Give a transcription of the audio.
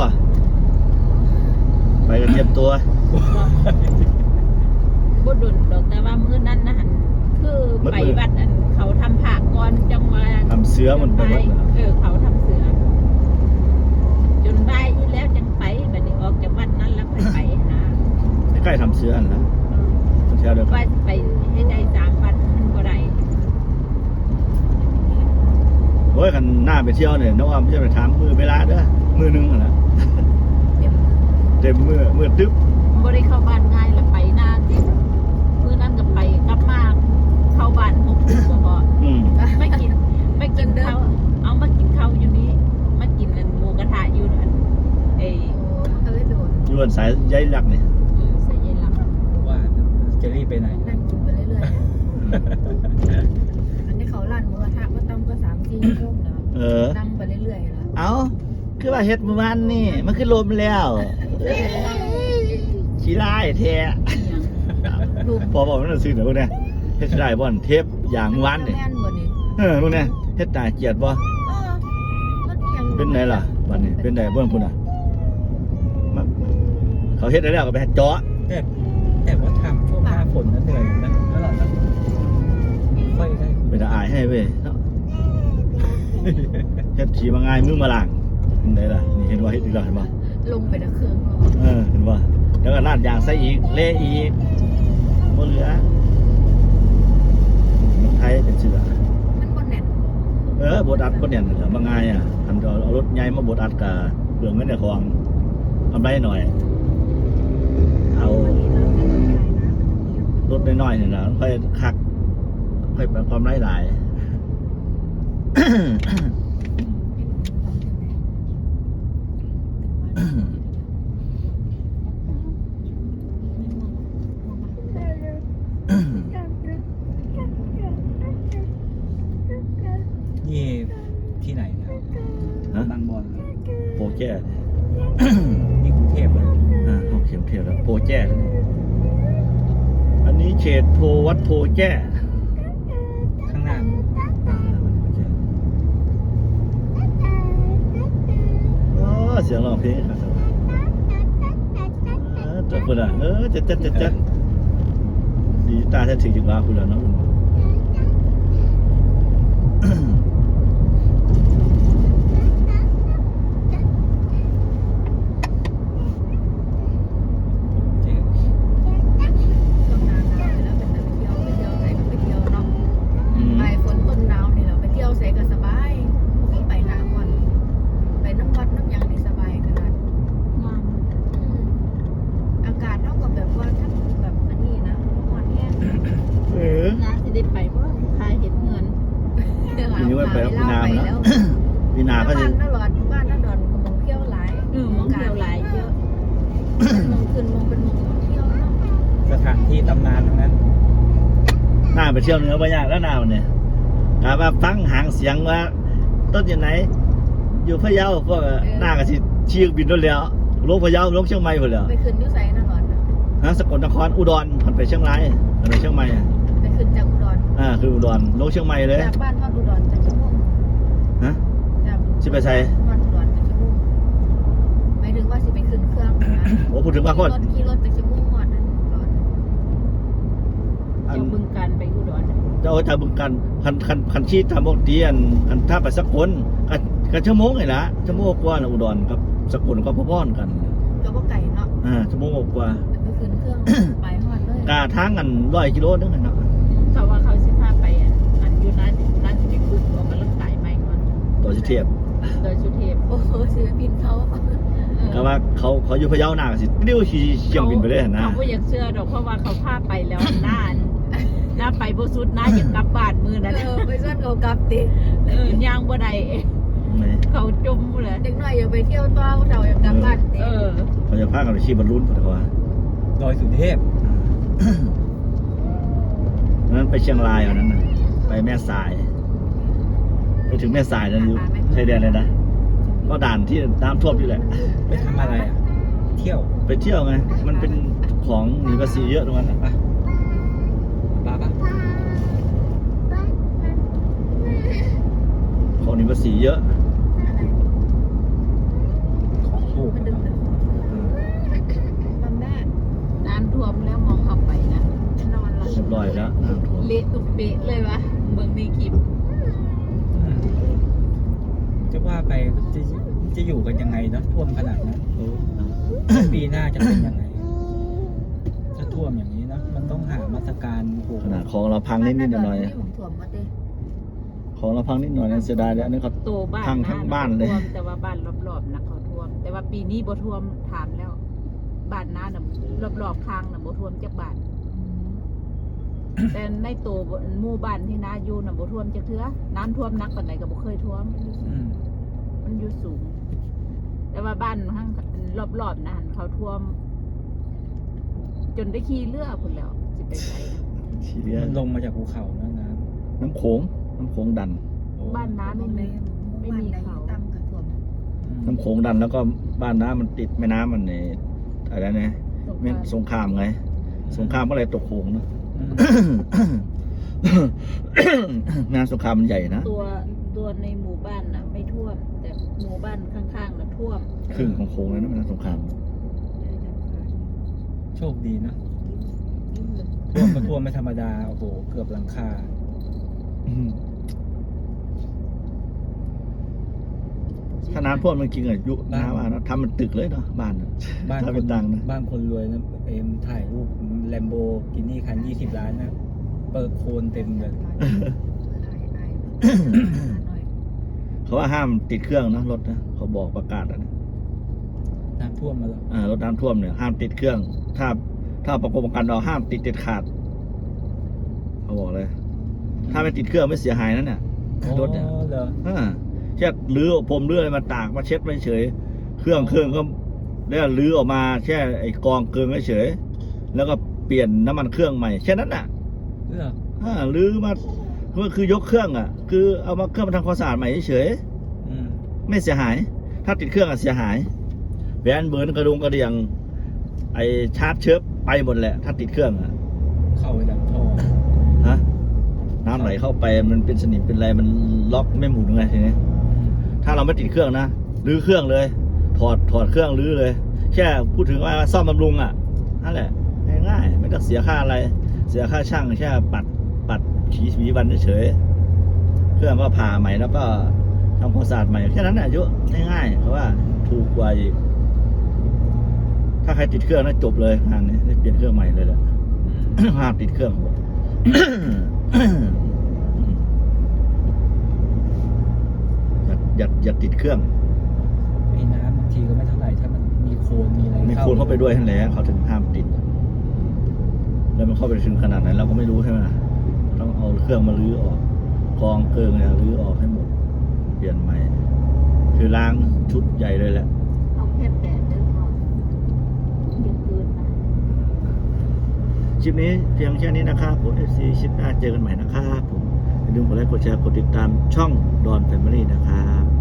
บ่ไปกันเตรียมตัว บดุลดอกแต่ว่ามื้อนั้นนะหันคือไปมื้อ วัดอันเขาทำผากรจังหวะทำเสือมันไปเออเขาทำเสือ จนบ่ายอีแล้วจังไปบันนี้ออกจากวัดนั้นแล้วไปไปหาใกล้ทำเสืออันนะแถวเดียวเด้ว่าไปให้ได้สามวันมันก็ได้โอ้ยกันหน้าไปเที่ยวเนี่ยน้องออมจะไปถามมือเวลาเด้อมือหนึงหั่นล่ะ เต็มมือมือตึ๊บบ่ได้เข้าบ้านง่ายแล้วไปนานติมื้อนั้นก็ไปกลับมาเข้าบ้านหกทุ่มบ่พออืมไม่กินไม่กินข้าวเอามากินข้าวอยู่นี้มากินนั่นหมูกระทะอยู่นั่นเอ้ยก็เลยโดนอยวนสายใยหลักเนี่ยอืมใส่เย็นหลังว่าจะรีบไปไหน นั่งกินไปเรื่อยๆอันนี้เขาลั่นหมูกระทะมาตั้มก็สามสี่ชั่วโมงแล้วเออ นั่งไปเรื่อยๆแล้วเอาคือว่าเฮ็ดเมื่อวานนี่ มันคือลมแล้วเอ้ย ขี้ร้ายแท้ดูพอบอกมันซื่อเดี๋ยวพวกเนี้ยเฮ็ดขี้ร้ายบ่อนเทปอย่างเมื่อวานนี่แม่นบ่นี่เออพวกเนี้ยเฮ็ดตาเกลียดบ่เออรถยังเป็นไงล่ะวันนี้เป็นไงเบิ่งพุ่นน่ะมาเขาเฮ็ดได้แล้วก็ไปเจาะแต่แต่ว่าทำช่วงหน้าฝนนั้นเหนื่อยนะแล้วเราก็ค่อยได้ไปตาอายให้เว้ยเนาะเฮ็ดทีมาง่ายมือมาล้างเป็นไงล่ะนี่เห็นว่าเฮ็ดอีกแล้วเห็นบ่ ลงไปตะเครื่องเออเห็นบ่แล้วก็ลาดยางใส่อีก เละอีกบ่เหลือรถไทยเป็นเสือมันบ่แน่นเออบดอัดก็เนี่ยเหลือมาง่ายอะทำเอาเอารถใหญ่มาบดอัดกับเปลืองเงินในคลองทำได้หน่อย เอารถน้อยๆเนี่ยนะค่อยคัก ค่อยเป็นความไร้หลายนี่ที่ไหนนะ ฮะ บางบอนโปรแจ้นี่กรุงเทพเลยอ่าโอเคโอเคแล้วโปรแจ้อันนี้เขตโพวัดโพแจ้ข้างหน้าอ่าโอ้เสียงร้องเพลงครับเออจัดคุณอะเออจัดจัดจัดจัดดีตาแท้ถึงจังหวะคุณแล้วเนาะ เจ๊ ช่วงหน้าหนาวแล้วเป็นไปเที่ยวไปเที่ยวไหนก็ไปเที่ยวเนาะ อืม ปลายฝนต้นหนาวนี่เราไปเที่ยวไสก็สบายบ่มีไปหน้าก่อนไปน้ำวัดน้ำหยังนี่สบายขนาด งาม อืมอากาศเท่ากับแบบว่าถ้าแบบอันนี้นะหวานแห้ง เออ งานสิได้ไปบ่คายเห็ดเงิน ทีนี้ว่าไปรับพี่นามแล้ว พี่นา บ้าน ก็จะ น่าร้อนบ้านน่าดอนมองเที่ยวหลาย เออมองเที่ยวหลายเยอะมองขึ้นมองเป็นมองท่องเที่ยวเนาะสถานที่ตำนานทั้งนั้นหน้าไปเที่ยวเหนือไปยากแล้วหน้ามันเนี่ยถามว่าฟังหางเสียงว่า ต้นอยู่ไหน อยู่พะเยาพวกหน้าก็สิชี้บินรถแล้วลงพะเยาลงเชียงใหม่หมดแล้วไปขึ้นอยุ่ไสน่าร้อนนะฮะสกลนครอุดรมันไปเชียงรายมันไปเชียงใหม่อะไปขึ้นจากอุดรอ่าคืออุดรลงเชียงใหม่เลยจากบ้านทอดอุดรจากชั่วโมงฮะจากสิไปไส โอ้พูดถึงว่าโคตรขี่รถขี่รถจากชั่วโมงหอดนั่นอุดรอันเดี๋ยวบึงการไปอุดรเจ้าจะบึงกันคันคันคันชี้ตามบอกเตียนคันถ้าไปสกลกันกันชั่วโมงไงละชั่วโมงกว่านะอุดรกับสกลก็พ่อๆกันก็บ่ไก่เนาะอ่าชั่วโมงกว่าไปขึ้นเครื่องไปฮอดเลยกาทางกันร้อยกิโลนึงอะเนาะเขาว่าเขาสิพาไปอะอันอยู่ร้านร้านสิไปคุยออกกำลังกายไหมก่อนตัวสิเทียบโดยสุเทพโอ้โหศิลปินเขา ก็ว่าเขาเขาอยู่พะเยาหน้าก็สิเลี้ยวขี่เชียงบินไปเลยหั่นนะ เขาก็อยากเชื่อดอกเพราะว่าเขาพาไปแล้วหน้าอันหน้าไปบ่สุดหน้าอยากกลับบ้านมือนั่นเออไปส่วนเขากลับติเออย่างบ่ได้ไม่เขาจมเลยเด็กน้อยอย่าไปเที่ยวต่อผู้เฒ่าอย่ากลับบ้านติเออเขาจะพากันไปขี่บอลลูนพุ่นเขาว่าดอยสุเทพอันนั้นไปเชียงรายอันนั้นน่ะไปแม่สาย ไปถึงแม่สายนั่นอยู่ชายแดนเลยนะ ก็ด่านที่น้ำท่วมอยู่แหละ ไปทำอะไรอะ เที่ยวไปเที่ยวไง มันเป็นของหนีภาษีเยอะตรงนั้นน่ะไปปาปะของหนีภาษีเยอะอะไรของถูกมันดึงๆบำแม่น้ำท่วมแล้วมองเข้าไปนะ นอนหลับเรียบร้อยแล้วน้ำท่วมเละตุกเป๊ะเลยวะเบิ่งในคลิป อืม จะอยู่กันยังไงเนอะท่วมขนาดนั้นโอ้ปีหน้าจะเป็นยังไง ถ้าท่วมอย่างนี้นะมันต้องหามาตรการโอ้โหขนาดของเราพังนิดนิดๆหน่อยนี่ผมถ่วมมาเต้ๆของเราพังนิดหน่อยนั่นเสียดายเลยอันนี้เขาโตบ้านพังทั้งบ้านเลย ท่วมแต่ว่าบ้านรอบๆนะเขาท่วม แต่ว่าปีนี้บ่ท่วมถามแล้ว บ้านน้าน่ะรอบๆข้างน่ะบ่ท่วมจักบ้านแต่ในโตหมู่บ้านที่น้าอยู่น่ะบ่ท่วมจักเทื่อน้ำท่วมหนักปานใดก็บ่เคยท่วมอื มมันอยู่สูง แต่ว่าบ้านข้างรอบๆนะเขาท่วม จนได้ขี่เรือพุ่นแล้วสิไปไสนะชีเรียมันลงมาจากภูเขานะน้น้ำโขงน้ำโขงดันำโอ้บ้านน้าไม่มี ไม่มีเขา ตั้มกับถ่วมอืมน้ำโขงดันแล้วก็บ้านน้ำมันติดแม่น้ำมันในอะไรนะตรงแม่กลางสงครามไง สงครามก็เลยตกโขงเนอะ อืม งานสงครามมันใหญ่นะ ตัวตัวในหมู่บ้านน่ะ ไม่ท่วม แต่หมู่ บ้านข้างๆน่ะท่วมครึ่งของโขงเลยนะมันสงครามโชคดีนะท่วมก็ท่วมไม่ธรรมดา โอ้โห เกือบหลังคาอืมถ้าน้ำท่วมมันจริงๆอะยุบ้านน้ำอะนะทำมันตึกเลยเนาะบ้านอะบ้านถ้าคเป็นนตังค์นะบ้านคนรวยนะเอ็มถ่ายรูปแลมโบกินี่คันยี่สิบล้านนะ เปิดโคนเต็มเลย เขาว่าห้ามติดเครื่องนะรถนะเขาบอกประกาศอะนะน้ำท่วมมาแล้วอ่ารถน้ำท่วมเนี่ยห้ามติดเครื่อง ถ้า ถ้าประกอบประกันเราห้ามติดเด็ดขาดเขาบอกเลย ถ้าไม่ติดเครื่องไม่เสียหายนั่นเนี่ยรถเนี่ยอ๋อเหรออ่าแค่ลื้อผมลื้ออะไรมาตากมาเช็ดไม่เฉย เครื่องเครื่องก็แล้วลื้อออกมาแค่ไอ้กองเกลืองเฉยแล้วก็เปลี่ยนน้ำมันเครื่องใหม่แค่นั้นน่ะเหรออ่าลื้อมา ก็คือยกเครื่องอะ คือเอามาเครื่องมาทำความสะอาดใหม่เฉยอืมไม่เสียหาย ถ้าติดเครื่องอะเสียหายแบนเบิร์นกระดุงกระเดียง ไอชาร์จเชิบไปหมดแหละ ถ้าติดเครื่องอะเข้าไปดังท่อฮะน้ำไหลเข้าไปมันเป็นสนิมเป็นอะไรมันล็อกไม่หมุนไงทีนี้อืมถ้าเราไม่ติดเครื่องนะรื้อเครื่องเลย ถอดถอดเครื่องรื้อเลย แค่พูดถึงว่าซ่อมบำรุงอะนั่นแหละง่ายๆไม่ต้องเสียค่าอะไร เสียค่าช่างแค่ปัดปัด ฉีสีวันเฉยๆเครื่องก็ผ่าใหม่แล้วก็ทำความสะอาดใหม่แค่นั้นแหละอายุง่ายๆเพราะว่าถูกกว่าอีก ถ้าใครติดเครื่องนะจบเลยงานนี้ได้เปลี่ยนเครื่องใหม่เลยแหละอืมห้ามติดเครื่องอย่าอย่าอย่าติดเครื่องไอ้น้ำบางทีก็ไม่เท่าไหร่ถ้ามันมีโคลนมีอะไรมีโคนเข้าไปด้วยนั่นแหละเขาถึงห้ามติด แล้วมันเข้าไปถึงขนาดไหนเราก็ไม่รู้ใช่ไหมล่ะ ต้องเอาเครื่องมาลื้อออกกองเกิงเนี่ยลื้อออกให้หมด เปลี่ยนใหม่ คือล้างชุดใหญ่เลยแหละเอาแค่แปดเดือนก่อนเดี๋ยวคืนนะคลิปนี้เพียงแค่นี้นะครับผม FC คลิปหน้าเจอกันใหม่นะครับผมอย่าลืมกดไลค์กดแชร์กดติดตามช่องดอนแฟมิลี่นะครับ